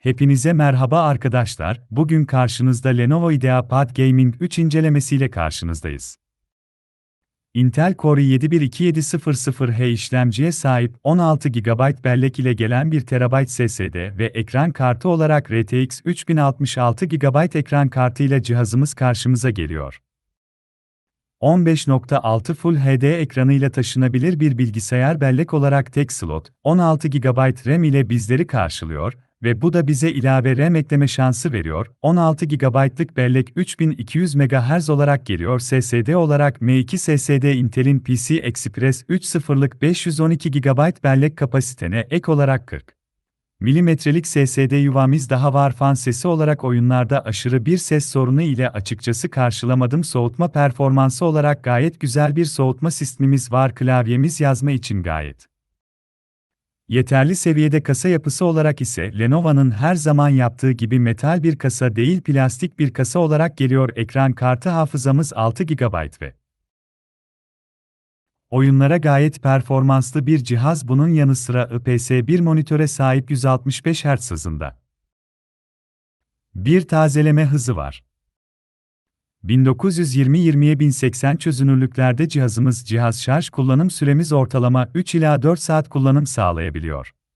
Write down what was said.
Hepinize merhaba arkadaşlar. Bugün karşınızda Lenovo IdeaPad Gaming 3 incelemesiyle karşınızdayız. Intel Core i7-12700H işlemciye sahip 16 GB bellek ile gelen 1 TB SSD ve ekran kartı olarak RTX 3066 GB ekran kartı ile cihazımız karşımıza geliyor. 15.6 Full HD ekranıyla taşınabilir bir bilgisayar bellek olarak tek slot, 16 GB RAM ile bizleri karşılıyor ve bu da bize ilave RAM ekleme şansı veriyor. 16 GB'lık bellek 3200 MHz olarak geliyor. SSD olarak M2 SSD Intel'in PC Express 3.0'lık 512 GB bellek kapasitene ek olarak 40 milimetrelik SSD yuvamız daha var fan sesi olarak oyunlarda aşırı bir ses sorunu ile açıkçası karşılamadım soğutma performansı olarak gayet güzel bir soğutma sistemimiz var klavyemiz yazma için gayet. Yeterli seviyede kasa yapısı olarak ise Lenovo'nun her zaman yaptığı gibi metal bir kasa değil plastik bir kasa olarak geliyor ekran kartı hafızamız 6 GB ve Oyunlara gayet performanslı bir cihaz bunun yanı sıra IPS1 monitöre sahip 165 Hz hızında. Bir tazeleme hızı var. 1920-20'ye 1080 çözünürlüklerde cihazımız cihaz şarj kullanım süremiz ortalama 3 ila 4 saat kullanım sağlayabiliyor.